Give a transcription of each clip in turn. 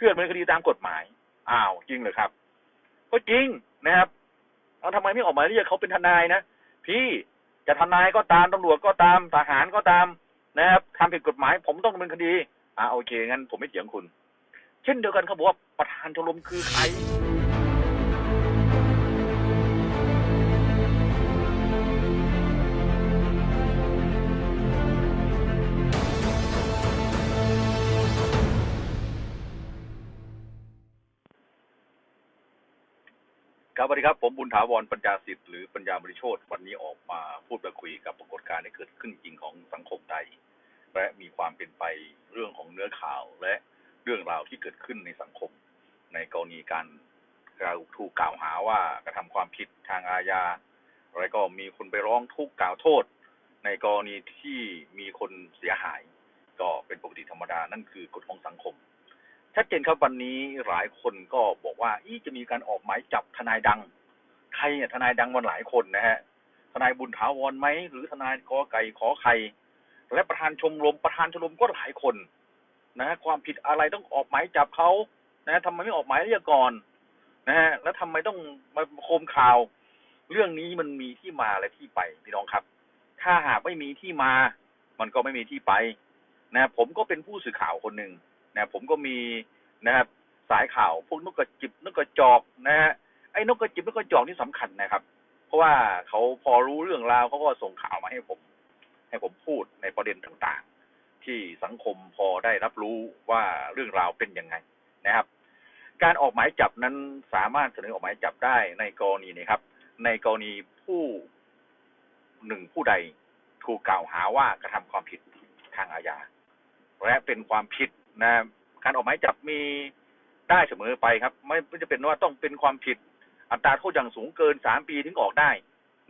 พื่อดำเนินคดีตามกฎหมาย อ้าวจริงเหรอครับ ก็จริงนะครับเอาทำไมไม่ออกมาเรียกเขาเป็นทนายนะพี่จะทนายก็ตามตำรวจก็ตามทหารก็ตามนะครับทำผิดกฎหมาย ผมต้องดำเนินคดี อ่าโอเคงั้นผมไม่เถียงคุณ เช่นเดียวกันเขาบอกว่าประธานชมรมคือใคร ครับสวัสดีครับ ผมบุญถาวรปัญญาสิทธิ์หรือปัญญาบริโชตวันนี้ออกมาพูดมาคุยกับปรากฏการณ์ที่เกิดขึ้นจริงของสังคมไทย และมีความเป็นไปเรื่องของเนื้อข่าวและเรื่องราวที่เกิดขึ้นในสังคม ในกรณีการถูกกล่าวหาว่ากระทำความผิดทางอาญาแล้วก็มีคนไปร้องทุกข์กล่าวโทษ ในกรณีที่มีคนเสียหาย ก็เป็นปกติธรรมดานั่นคือกฎของสังคม ชัดเจนครับวันนี้หลายคนก็บอกว่าอีจะมีการออกหมายจับทนายดัง ใครเนี่ยทนายดังมันหลายคนนะฮะทนายบุญถาวรไหมหรือทนายกอไก่ขอไข่และประธานชมรมประธานชมรมก็หลายคนนะฮะความผิดอะไรต้องออกหมายจับเขานะฮะทำไมไม่ออกหมายเรียกก่อนนะฮะแล้วทำไมต้องมาโคมข่าว เรื่องนี้มันมีที่มาและที่ไปพี่น้องครับ ถ้าหากไม่มีที่มา มันก็ไม่มีที่ไปนะผมก็เป็นผู้สื่อข่าวคนหนึ่ง นะผมก็มีนะครับสายข่าวพวกนกกระจิบนกกระจอกนะฮะไอ้นกกระจิบนกกระจอกนี่สำคัญนะครับ เพราะว่าเขาพอรู้เรื่องราวเขาก็ส่งข่าวมาให้ผม ให้ผมพูดในประเด็นต่างๆ ที่สังคมพอได้รับรู้ว่าเรื่องราวเป็นยังไงนะครับ การออกหมายจับนั้นสามารถเสนอออกหมายจับได้ในกรณีนี้ครับ ในกรณีผู้หนึ่งผู้ใดถูกกล่าวหาว่ากระทำความผิดทางอาญาและเป็นความผิด นะการออกหมายจับมีได้เสมอไปครับ ไม่จะเป็นว่าต้องเป็นความผิดอัตราโทษอย่างสูงเกินสามปีถึงออกได้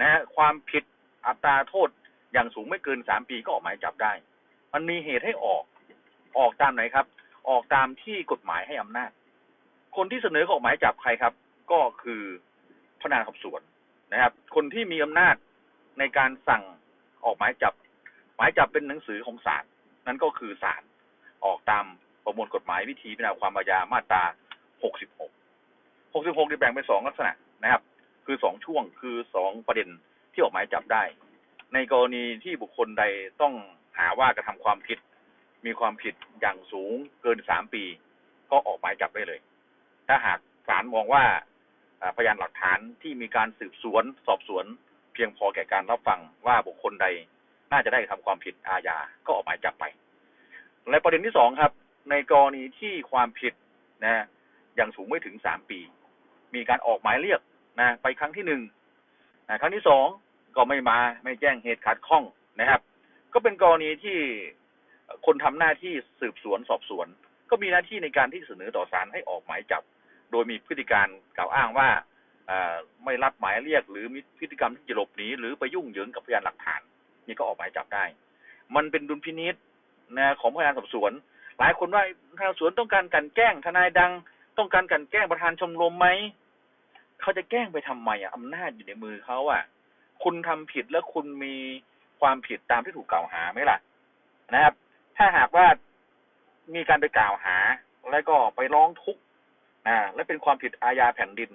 นะฮะความผิดอัตราโทษอย่างสูงไม่เกินสามปีก็ออกหมายจับได้ มันมีเหตุให้ออก ออกตามไหนครับ ออกตามที่กฎหมายให้อำนาจ คนที่เสนอออกหมายจับใครครับ ก็คือพนักงานสอบสวนนะครับ คนที่มีอำนาจในการสั่งออกหมายจับ หมายจับเป็นหนังสือของศาลนั่นก็คือศาล ออกตามประมวลกฎหมายวิธีพิจารณาความอาญามาตรา 66 66นี่แบ่งเป็นสองลักษณะนะครับ คือสองช่วงคือสองประเด็นที่ออกหมายจับได้ ในกรณีที่บุคคลใดต้องหาว่ากระทำความผิด มีความผิดอย่างสูงเกินสามปี ก็ออกหมายจับได้เลย ถ้าหากศาลมองว่าพยานหลักฐานที่มีการสืบสวนสอบสวน เพียงพอแก่การรับฟังว่าบุคคลใดน่าจะได้ทำความผิดอาญาก็ออกหมายจับไป และประเด็นที่สองครับ ในกรณีที่ความผิดนะอย่างสูงไม่ถึงสามปี มีการออกหมายเรียกนะไปครั้งที่หนึ่งนะครั้งที่สองก็ไม่มาไม่แจ้งเหตุขัดข้องนะครับ ก็เป็นกรณีที่คนทำหน้าที่สืบสวนสอบสวน ก็มีหน้าที่ในการที่เสนอต่อศาลให้ออกหมายจับ โดยมีพฤติการกล่าวอ้างว่าไม่รับหมายเรียก หรือมีพฤติกรรมที่จะหลบหนีหรือไปยุ่งเหยิงกับพยานหลักฐาน นี่ก็ออกหมายจับได้ มันเป็นดุลพินิษ นะของพนักงานสอบสวน หลายคนว่าพนักงานสอบสวนต้องการกันแกล้งทนายดัง ต้องการกันแกล้งประธานชมรมไหมเขาจะแกล้งไปทำไมอะอำนาจอยู่ในมือเขาอะ คุณทำผิดแล้วคุณมีความผิดตามที่ถูกกล่าวหาไหมล่ะ นะครับ ถ้าหากว่ามีการไปกล่าวหา แล้วก็ไปร้องทุกข์นะและเป็นความผิดอาญาแผ่นดิน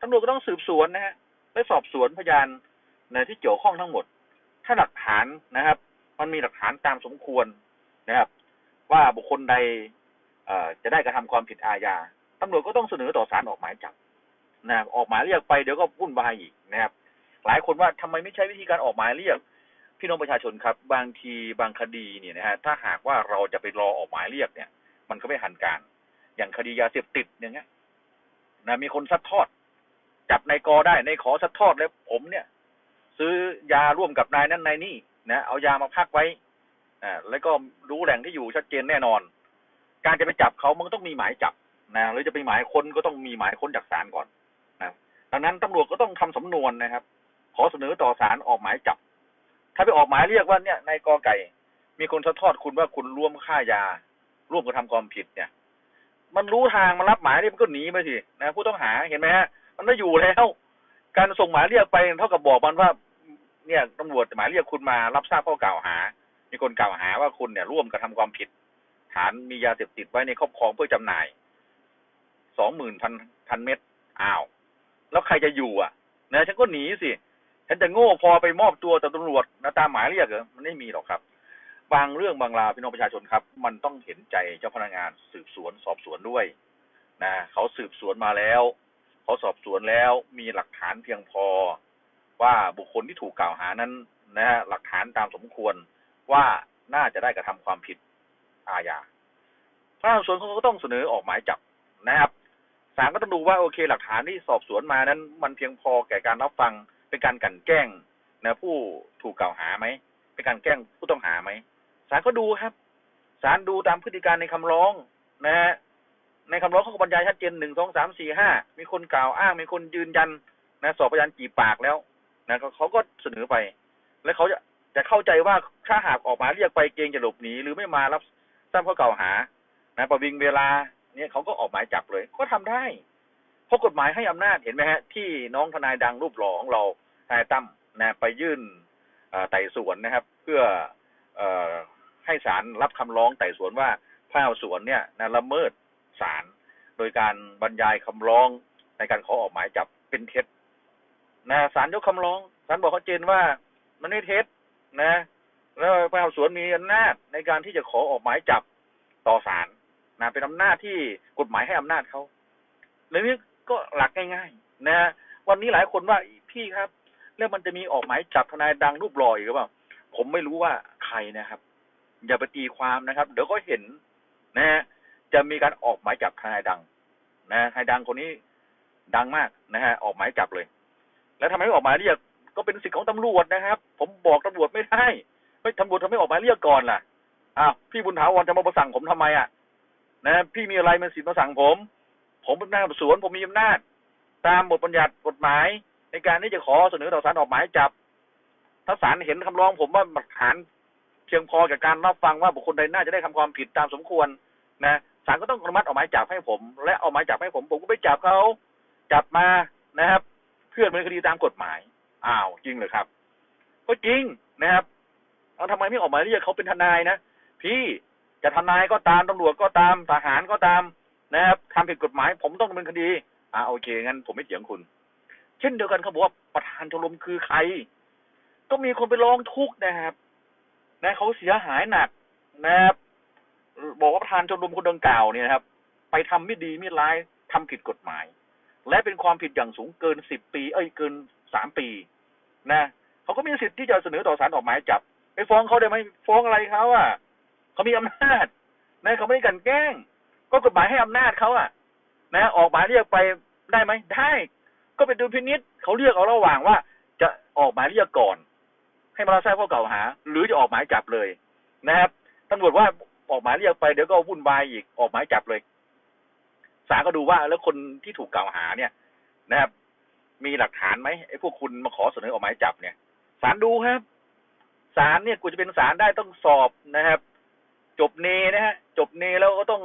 ตำรวจก็ต้องสืบสวนนะฮะและสอบสวนพยานในที่เกี่ยวข้องทั้งหมด ถ้าหลักฐานนะครับ มันมีหลักฐานตามสมควร นะครับ ว่าบุคคลใดจะได้กระทำความผิดอาญาตำรวจก็ต้องเสนอต่อศาลออกหมายจับนะออกหมายเรียกไปเดี๋ยวก็วุ่นวายอีกนะครับ หลายคนว่าทำไมไม่ใช้วิธีการออกหมายเรียก พี่น้องประชาชนครับ บางทีบางคดีเนี่ยนะฮะถ้าหากว่าเราจะไปรอออกหมายเรียกเนี่ย มันก็ไม่ทันการ อย่างคดียาเสพติดอย่างเงี้ยนะมีคนซัดทอด จับนายกอได้นายขอซัดทอดแล้วผมเนี่ย ซื้อยาร่วมกับนายนั้นนายนี่นะเอายามาพักไว้ อ่าแล้วก็รู้แหล่งที่อยู่ชัดเจนแน่นอน การจะไปจับเขามันต้องมีหมายจับนะหรือจะไปหมายค้นก็ต้องมีหมายค้นจากศาลก่อนนะดังนั้นตำรวจก็ต้องทำสำนวนนะครับ ขอเสนอต่อศาลออกหมายจับ ถ้าไปออกหมายเรียกว่าเนี่ยนายกอไก่ มีคนสะทอดคุณว่าคุณร่วมฆ่ายา ร่วมกระทำความผิดเนี่ย มันรู้ทางมันรับหมายเรียกมันก็หนีไปสินะผู้ต้องหาเห็นไหมฮะมันไม่อยู่แล้ว การส่งหมายเรียกไปเท่ากับบอกมันว่า เนี่ยตำรวจหมายเรียกคุณมารับทราบข้อกล่าวหา มีคนกล่าวหาว่าคุณเนี่ยร่วมกระทำความผิด ฐานมียาเสพติดไว้ในครอบครองเพื่อจำหน่ายสองหมื่นพันพันเม็ดอ้าว แล้วใครจะอยู่อะนะฉันก็หนีสิฉันจะโง่พอไปมอบตัวต่อตำรวจนะตามหมายเรียกเหรอมันไม่มีหรอกครับ บางเรื่องบางราวพี่น้องประชาชนครับ มันต้องเห็นใจเจ้าพนักงานสืบสวนสอบสวนด้วยนะเขาสืบสวนมาแล้วเขาสอบสวนแล้วมีหลักฐานเพียงพอ ว่าบุคคลที่ถูกกล่าวหานั้นนะฮะหลักฐานตามสมควร ว่าน่าจะได้กระทำความผิดอาญาพนักงานสอบสวนเขาก็ต้องเสนอออกหมายจับนะครับศาลก็ต้องดูว่าโอเค หลักฐานที่สอบสวนมานั้น มันเพียงพอแก่การรับฟังเป็นการกลั่นแกล้งนะผู้ถูกกล่าวหาไหมเป็นการแกล้งผู้ต้องหาไหมศาลก็ดูครับศาลดูตามพฤติการในคำร้องนะฮะในคำร้องเขาก็บรรยายชัดเจนหนึ่งสองสามสี่ห้ามีคนกล่าวอ้างมีคนยืนยันนะสอบพยานกี่ปากแล้วนะเขาก็เสนอไป แล้วเขาจะ จะเข้าใจว่าถ้าหากออกหมายเรียกไปเกรงจะหลบหนีหรือไม่มารับทราบข้อกล่าวหา นะประวิงเวลาเนี่ยเขาก็ออกหมายจับเลย ก็ทำได้ เพราะกฎหมายให้อำนาจเห็นไหมฮะ ที่น้องทนายดังรูปหล่อของเราทนายตั้มนะไปยื่นไต่สวนนะครับ เพื่ออให้ศาลรับคำร้องไต่สวนว่าพระสวนเนี่ยนะละเมิดศาลโดยการบรรยายคำร้องในการขอออกหมายจับเป็นเท็จนะศาลยกคำร้องศาลบอกชัดเจนว่ามันไม่เท็จ นะ แล้วพระสวนมีอำนาจในการที่จะขอออกหมายจับต่อศาลนะเป็นอำนาจที่กฎหมายให้อำนาจเขาเรื่องนี้ก็หลักง่ายๆ นะ วันนี้หลายคนว่าพี่ครับแล้วมันจะมีออกหมายจับทนายดังรูปหล่ออีกหรือเปล่าผมไม่รู้ว่าใครนะครับ อย่าไปตีความนะครับ เดี๋ยวก็เห็นนะฮะจะมีการออกหมายจับทนายดัง นะทนายดังคนนี้ดังมากนะฮะออกหมายจับเลย แล้วทำไมไม่ออกหมายเรียก ก็เป็นสิทธิ์ของตำรวจนะครับ ผมบอกตำรวจไม่ได้ไม่ตำรวจทำไมออกหมายเรียกก่อนล่ะอ้าวพี่บุญถาวรจะมาประสั่งผมทำไมอะนะพี่มีอะไรมาสิทธิ์มาสั่งผม ผมเป็นหน้าสวนผมมีอำนาจ ตามบทบัญญัติกฎหมาย ในการที่จะขอเสนอต่อศาลออกหมายจับ ถ้าศาลเห็นคำร้องผมว่าหลักฐานเพียงพอกับการรับฟังว่าบุคคลใดน่าจะได้ทำความผิดตามสมควรนะศาลก็ต้องอนุมัติออกหมายจับให้ผม และออกหมายจับให้ผม ผมก็ไปจับเขาจับมานะครับ เพื่อดำเนินคดีตามกฎหมาย อ้าวจริงเหรอครับ ก็จริงนะครับเอาทำไมไม่ออกมาเรียกเขาเป็นทนายนะพี่จะทนายก็ตามตำรวจก็ตามทหารก็ตามนะครับทำผิดกฎหมาย ผมต้องดำเนินคดี อ่าโอเคงั้นผมไม่เถียงคุณ เช่นเดียวกันเขาบอกว่าประธานชมรมคือใคร ก็มีคนไปร้องทุกข์นะครับนะเขาเสียหายหนักนะครับบอกว่าประธานชมรมคนดังกล่าวเนี่ยครับ ไปทำไม่ดีไม่ร้ายทำผิดกฎหมาย และเป็นความผิดอย่างสูงเกินสิบปี เอ้ยเกินสามปี นะเขาก็มีสิทธิ์ที่จะเสนอต่อศาลออกหมายจับไปฟ้องเขาได้ไหมฟ้องอะไรเขาอะเขามีอำนาจนะเขาไม่ได้กันแกล้ง ก็กฎหมายให้อำนาจเขาอะ นะ ออกหมายเรียกไปได้ไหมได้ ก็เป็นดุลพินิษเขาเรียกเอาระหว่างว่า จะออกหมายเรียกก่อน ให้มารับทราบข้อกล่าวหา หรือจะออกหมายจับเลยนะครับตำรวจว่าออกหมายเรียกไปเดี๋ยวก็วุ่นวายอีกออกหมายจับเลยศาลก็ดูว่าแล้วคนที่ถูกกล่าวหาเนี่ย นะครับ มีหลักฐานไหมไอ้พวกคุณมาขอเสนอออกหมายจับเนี่ยศาลดูครับศาลเนี่ยกูจะเป็นศาลได้ต้องสอบนะครับ จบเนนะฮะจบเนแล้วก็ต้อง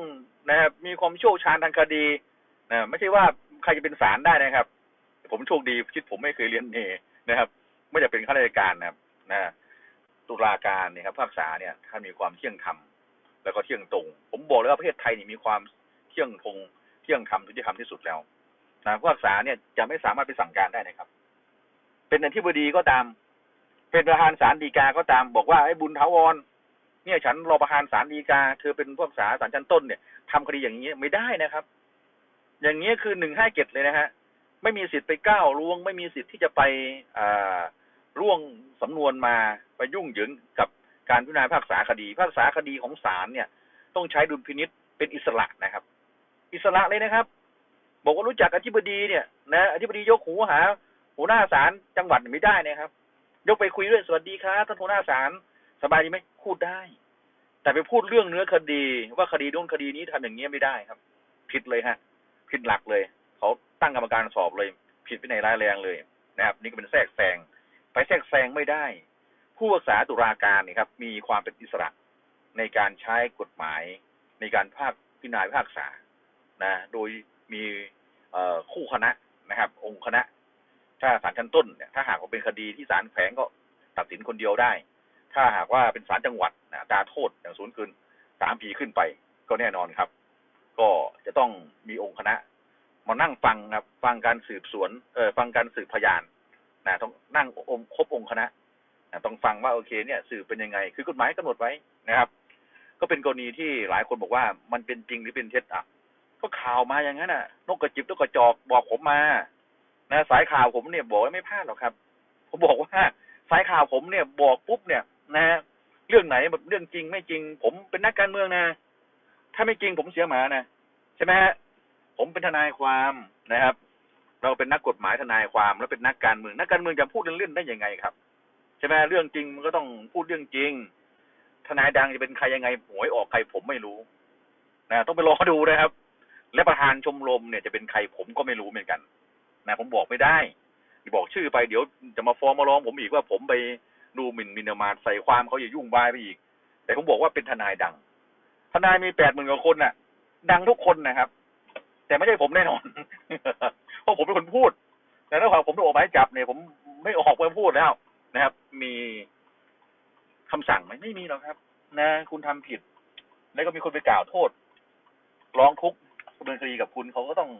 นะครับมีความโชคชาญทางคดีนะไม่ใช่ว่าใครจะเป็นศาลได้นะครับ ผมโชคดีชีวิตผมไม่เคยเรียนเนนะครับ ไม่ได้เป็นข้าราชการนะครับนะตุลาการเนี่ยครับภาคษาเนี่ยท่านมีความเที่ยงธรรมแล้วก็เที่ยงตรง ผมบอกเลยว่าประเทศไทยนี่มีความเที่ยงธงเที่ยงธรรมทุติธรรมที่สุดแล้ว นะภาคษาเนี่ยจะไม่สามารถไปสั่งการได้นะครับ เป็นอธิบดีก็ตาม เป็นประธานศาลฎีกาก็ตาม บอกว่าไอ้บุญถาวร เนี่ยฉันรอประธานศาลฎีกาเธอเป็นพวกษาศาลชั้นต้นเนี่ยทำคดีอย่างนี้ไม่ได้นะครับ อย่างนี้คือหนึ่งห้าเกตเลยนะฮะไม่มีสิทธิ์ไปก้าวล่วง ไม่มีสิทธิ์ที่จะไปอ่าล่วงสำนวนมาไปยุ่งเหยิงกับการพิจารณาพิพากษาคดีพิพากษาคดีของศาลเนี่ย ต้องใช้ดุลพินิษเป็นอิสระนะครับ อิสระเลยนะครับ บอกว่ารู้จักอธิบดีเนี่ยนะอธิบดียกหูหาหัวหน้าศาลจังหวัดไม่ได้นะครับ ยกไปคุยด้วยสวัสดีครับท่านหัวหน้าศาลสบายดีไหมพูดได้ แต่ไปพูดเรื่องเนื้อคดี ว่าคดีนู้นคดีนี้ทำอย่างเงี้ยไม่ได้ครับ ผิดเลยฮะ ผิดหลักเลย เขาตั้งกรรมการสอบเลย ผิดไปในร้ายแรงเลยนะครับ นี่ก็เป็นแทรกแซงไปแทรกแซงไม่ได้ ผู้รักษาตุลาการนี่ครับ มีความเป็นอิสระในการใช้กฎหมาย ในการภาคพิจารณาพากษานะ โดยมี คู่คณะนะครับ องค์คณะ ถ้าศาลชั้นต้นเนี่ยถ้าหากว่าเป็นคดีที่ศาลแขวงก็ตัดสินคนเดียวได้ ถ้าหากว่าเป็นศาลจังหวัดนะตาโทษอย่างสูงเกินสามปีขึ้นไป ก็แน่นอนครับ ก็จะต้องมีองค์คณะ มานั่งฟังครับ ฟังการสืบสวนเออฟังการสืบพยานนะต้องนั่งองค์ครบองค์คณะนะต้องฟังว่าโอเคเนี่ยสืบเป็นยังไง คือกฎหมายกำหนดไว้นะครับ ก็เป็นกรณีที่หลายคนบอกว่ามันเป็นจริงหรือเป็นเท็จอะ ก็ข่าวมาอย่างนั้นน่ะ นกกระจิบนกกระจอกบอกผมมา นะสายข่าวผมเนี่ยบอกว่าไม่พลาดหรอกครับ ผมบอกว่าสายข่าวผมเนี่ยบอกปุ๊บเนี่ยนะฮะเรื่องไหนแบบเรื่องจริงไม่จริง ผมเป็นนักการเมืองนะ ถ้าไม่จริงผมเสียหมานะใช่ไหมฮะผมเป็นทนายความนะครับ เราเป็นนักกฎหมายทนายความแล้วเป็นนักการเมือง นักการเมืองจะพูดเล่นๆได้ยังไงครับใช่ไหมเรื่องจริงมันก็ต้องพูดเรื่องจริง ทนายดังจะเป็นใครยังไงหวยออกใครผมไม่รู้นะต้องไปรอดูนะครับ และประธานชมรมเนี่ยจะเป็นใครผมก็ไม่รู้เหมือนกันนะผมบอกไม่ได้บอกชื่อไปเดี๋ยวจะมาฟ้องมาร้องผมอีกว่าผมไปดูหมิ่นมินประมาใส่ความเขาอย่ายุ่งบายไปอีก แต่ผมบอกว่าเป็นทนายดัง ทนายมีแปดหมื่นกว่าคนน่ะ ดังทุกคนนะครับ แต่ไม่ใช่ผมแน่นอน เพราะผมเป็นคนพูด แต่ถ้าผมถูกออกหมายจับเนี่ย ผมไม่ออกมาพูดแล้วนะครับ มีคำสั่งไหมไม่มีหรอกครับ นะ คุณทำผิด แล้วก็มีคนไปกล่าวโทษ ร้องทุกข์ เนินคดีกับคุณเขาก็ต้อง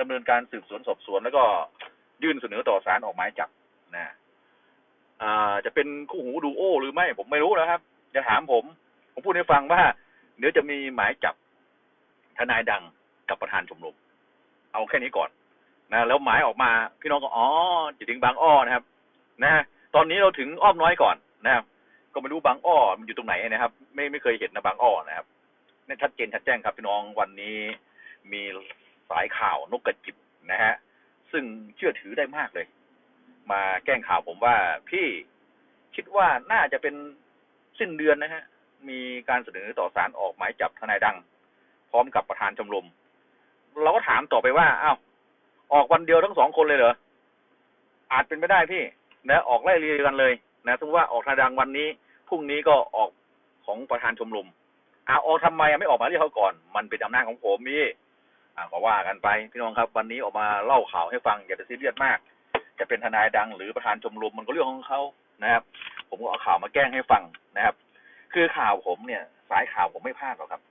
ดำเนินการสืบสวนสอบสวน แล้วก็ยื่นเสนอต่อศาลออกหมายจับนะอ่าจะเป็นคู่หูดูโอหรือไม่ผมไม่รู้นะครับ จะถามผม ผมพูดให้ฟังว่า เดี๋ยวจะมีหมายจับทนายดังกับประธานชมรมเอาแค่นี้ก่อนนะแล้วหมายออกมาพี่น้องก็อ๋อจะถึงบางอ้อนะครับ นะตอนนี้เราถึงอ้อมน้อยก่อนนะครับ ก็ไม่รู้บางอ้อมันอยู่ตรงไหนนะครับ ไม่ไม่เคยเห็นนะบางอ้อนะครับนี่ชัดเจนชัดแจ้งครับพี่น้องวันนี้ มีสายข่าวนกกระจิบนะฮะ ซึ่งเชื่อถือได้มากเลย มาแกล้งข่าวผมว่าพี่คิดว่าน่าจะเป็นสิ้นเดือนนะฮะ มีการเสนอต่อศาลออกหมายจับทนายดัง พร้อมกับประธานชมรม เราก็ถามต่อไปว่าอ้าวออกวันเดียวทั้งสองคนเลยเหรอ อาจเป็นไม่ได้พี่นะออกไล่เรียกันเลยนะสมมติว่าออกทนายดังวันนี้พรุ่งนี้ก็ออกของประธานชมรมอ่าออกทำไมไม่ออกมาเรียกเขาก่อน มันเป็นอำนาจของผมพี่ อ่าก็ว่ากันไปพี่น้องครับ วันนี้ออกมาเล่าข่าวให้ฟังอย่าไปซีเรียสมาก จะเป็นทนายดังหรือประธานชมรมมันก็เรื่องของเขานะครับ ผมก็เอาข่าวมาแกล้งให้ฟังนะครับ คือข่าวผมเนี่ย สายข่าวผมไม่พลาดหรอกครับ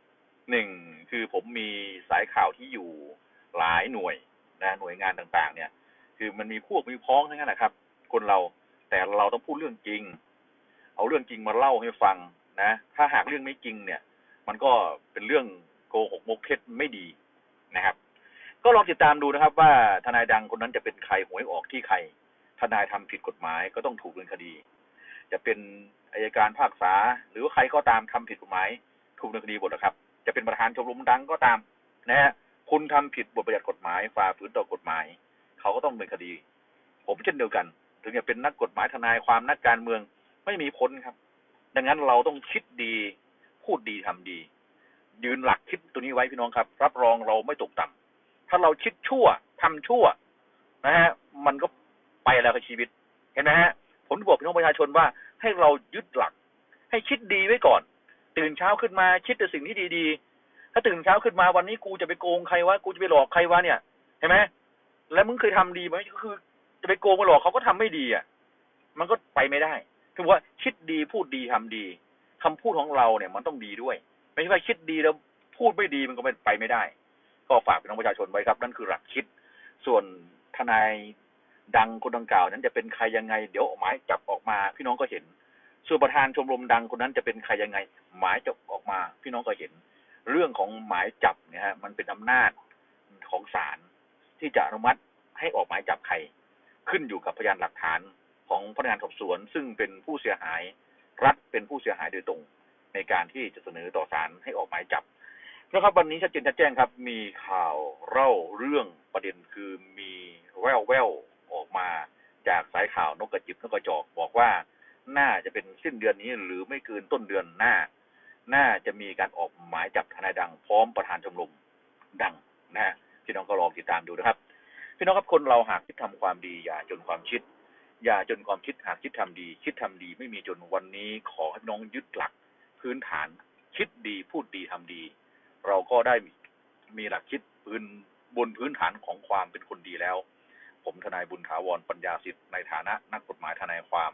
หนึ่งคือผมมีสายข่าวที่อยู่หลายหน่วยนะหน่วยงานต่างๆ เนี่ย คือมันมีพวกมีพ้องทั้งนั้นนะครับ คนเราแต่เราต้องพูดเรื่องจริง เอาเรื่องจริงมาเล่าให้ฟังนะ ถ้าหากเรื่องไม่จริงเนี่ย มันก็เป็นเรื่องโกหกมกเท็จไม่ดี นะครับ ก็ลองติดตามดูนะครับ ว่าทนายดังคนนั้นจะเป็นใครหวยออกที่ใคร ทนายทำผิดกฎหมายก็ต้องถูกดำเนินคดี จะเป็นอายการภาคษา หรือว่าใครก็ตามทำผิดกฎหมาย ถูกดำเนินคดีหมดนะครับ จะเป็นประธานชมรมดังก็ตามนะฮะคุณทำผิดบทบัญญัติกฎหมายฝ่าฝืนต่อกฎหมาย เขาก็ต้องดำเนินคดี ผมเช่นเดียวกัน ถึงจะเป็นนักกฎหมายทนายความนักการเมืองไม่มีพ้นครับ ดังนั้นเราต้องคิดดี พูดดีทำดี ยืนหลักคิดตัวนี้ไว้พี่น้องครับ รับรองเราไม่ตกต่ำถ้าเราคิดชั่วทำชั่ว นะฮะ มันก็ไปแล้วกับชีวิต เห็นไหมฮะ ผมบอกพี่น้องประชาชนว่าให้เรายึดหลัก ให้คิดดีไว้ก่อน ตื่นเช้าขึ้นมาคิดแต่สิ่งที่ดีๆ ถ้าตื่นเช้าขึ้นมาวันนี้กูจะไปโกงใครวะกูจะไปหลอกใครวะเนี่ยเห็นไหมแล้วมึงเคยทำดีไหมก็คือ จะไปโกงไปหลอกเขาก็ทำไม่ดีอะ มันก็ไปไม่ได้คือว่าคิดดีพูดดีทำดีคำพูดของเราเนี่ยมันต้องดีด้วย ไม่ใช่ว่าคิดดีแล้วพูดไม่ดีมันก็ไปไม่ได้ ก็ฝากพี่น้องประชาชนไว้ครับ นั่นคือหลักคิด ส่วนทนายดังคนดังกล่าวนั้นจะเป็นใครยังไง เดี๋ยวออกหมายจับออกมา พี่น้องก็เห็น ส่วนประธานชมรมดังคนนั้นจะเป็นใครยังไง หมายจับออกมา พี่น้องก็เห็น เรื่องของหมายจับเนี่ยฮะมันเป็นอำนาจของศาลที่จะอนุมัติให้ออกหมายจับใคร ขึ้นอยู่กับพยานหลักฐานของพนักงานสอบสวน ซึ่งเป็นผู้เสียหาย รัฐเป็นผู้เสียหายโดยตรง ในการที่จะเสนอต่อศาลให้ออกหมายจับนะครับวันนี้ชัดเจนชัดแจ้งครับ มีข่าวเล่าเรื่องประเด็นคือมีแววแววออกมาจากสายข่าวนกกระจิบนกกระจอกบอกว่าน่าจะเป็นสิ้นเดือนนี้หรือไม่เกินต้นเดือนหน้า น่าจะมีการออกหมายจับทนายดังพร้อมประธานชมรมดังนะฮะพี่น้องก็ลองติดตามดูนะครับ พี่น้องครับคนเราหากคิดทำความดีอย่าจนความคิด อย่าจนความคิดหากคิดทำดี คิดทำดีไม่มีจนวันนี้ขอให้น้องยึดหลัก พื้นฐานคิดดีพูดดีทำดี เราก็ได้มีหลักคิดพื้นบนพื้นฐานของความเป็นคนดีแล้ว ผมทนายบุญถาวรปัญญาสิทธิ์ในฐานะนักกฎหมายทนายความ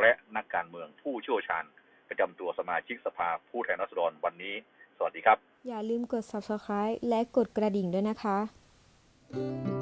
และนักการเมืองผู้เชี่ยวชาญ ประจำตัวสมาชิกสภาผู้แทนราษฎรวันนี้ สวัสดีครับ อย่าลืมกด subscribe และกดกระดิ่งด้วยนะคะ